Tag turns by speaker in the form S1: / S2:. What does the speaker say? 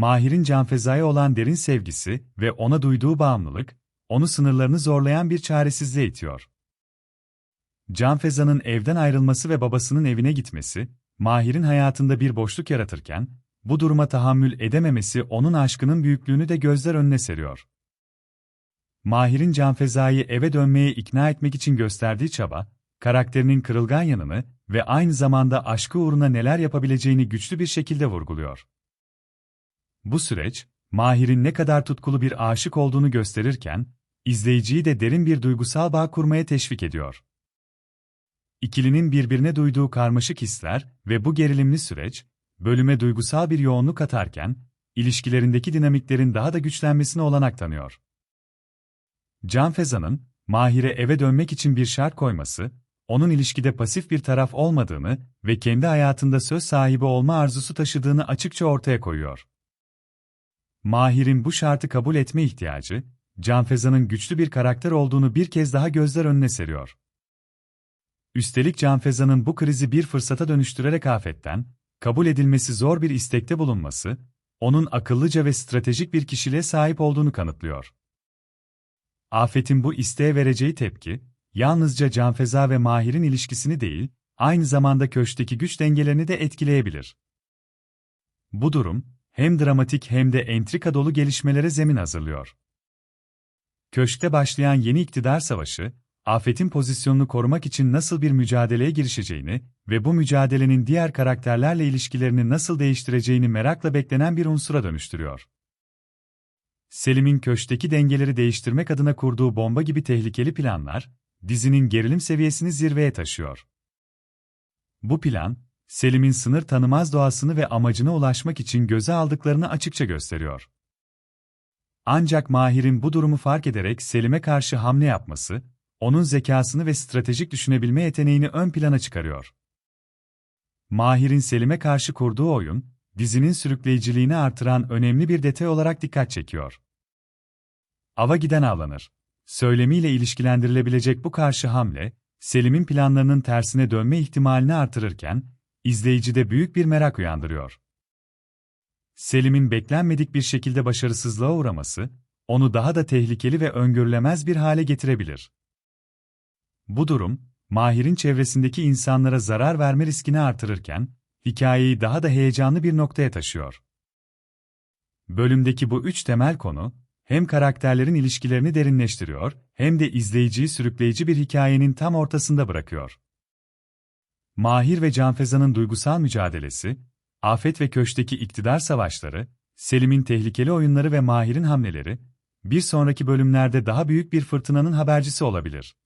S1: Mahir'in Canfeza'ya olan derin sevgisi ve ona duyduğu bağımlılık, onu sınırlarını zorlayan bir çaresizliğe itiyor. Canfeza'nın evden ayrılması ve babasının evine gitmesi, Mahir'in hayatında bir boşluk yaratırken, bu duruma tahammül edememesi onun aşkının büyüklüğünü de gözler önüne seriyor. Mahir'in Canfeza'yı eve dönmeye ikna etmek için gösterdiği çaba, karakterinin kırılgan yanını ve aynı zamanda aşkı uğruna neler yapabileceğini güçlü bir şekilde vurguluyor. Bu süreç, Mahir'in ne kadar tutkulu bir aşık olduğunu gösterirken, izleyiciyi de derin bir duygusal bağ kurmaya teşvik ediyor. İkilinin birbirine duyduğu karmaşık hisler ve bu gerilimli süreç, bölüme duygusal bir yoğunluk atarken, ilişkilerindeki dinamiklerin daha da güçlenmesine olanak tanıyor. Can Feza'nın, Mahir'e eve dönmek için bir şart koyması, onun ilişkide pasif bir taraf olmadığını ve kendi hayatında söz sahibi olma arzusu taşıdığını açıkça ortaya koyuyor. Mahir'in bu şartı kabul etme ihtiyacı, Canfeza'nın güçlü bir karakter olduğunu bir kez daha gözler önüne seriyor. Üstelik Canfeza'nın bu krizi bir fırsata dönüştürerek afetten, kabul edilmesi zor bir istekte bulunması, onun akıllıca ve stratejik bir kişiliğe sahip olduğunu kanıtlıyor. Afet'in bu isteğe vereceği tepki, yalnızca Canfeza ve Mahir'in ilişkisini değil, aynı zamanda köşkteki güç dengelerini de etkileyebilir. Bu durum, hem dramatik hem de entrika dolu gelişmelere zemin hazırlıyor. Köşkte başlayan yeni iktidar savaşı, Afet'in pozisyonunu korumak için nasıl bir mücadeleye girişeceğini ve bu mücadelenin diğer karakterlerle ilişkilerini nasıl değiştireceğini merakla beklenen bir unsura dönüştürüyor. Selim'in köşkteki dengeleri değiştirmek adına kurduğu bomba gibi tehlikeli planlar, dizinin gerilim seviyesini zirveye taşıyor. Bu plan, Selim'in sınır tanımaz doğasını ve amacına ulaşmak için göze aldıklarını açıkça gösteriyor. Ancak Mahir'in bu durumu fark ederek Selim'e karşı hamle yapması, onun zekasını ve stratejik düşünebilme yeteneğini ön plana çıkarıyor. Mahir'in Selim'e karşı kurduğu oyun, dizinin sürükleyiciliğini artıran önemli bir detay olarak dikkat çekiyor. Ava giden avlanır. Söylemiyle ilişkilendirilebilecek bu karşı hamle, Selim'in planlarının tersine dönme ihtimalini artırırken, izleyicide büyük bir merak uyandırıyor. Selim'in beklenmedik bir şekilde başarısızlığa uğraması, onu daha da tehlikeli ve öngörülemez bir hale getirebilir. Bu durum, Mahir'in çevresindeki insanlara zarar verme riskini artırırken, hikayeyi daha da heyecanlı bir noktaya taşıyor. Bölümdeki bu üç temel konu, hem karakterlerin ilişkilerini derinleştiriyor, hem de izleyiciyi sürükleyici bir hikayenin tam ortasında bırakıyor. Mahir ve Canfeza'nın duygusal mücadelesi, Afet ve Köşk'teki iktidar savaşları, Selim'in tehlikeli oyunları ve Mahir'in hamleleri, bir sonraki bölümlerde daha büyük bir fırtınanın habercisi olabilir.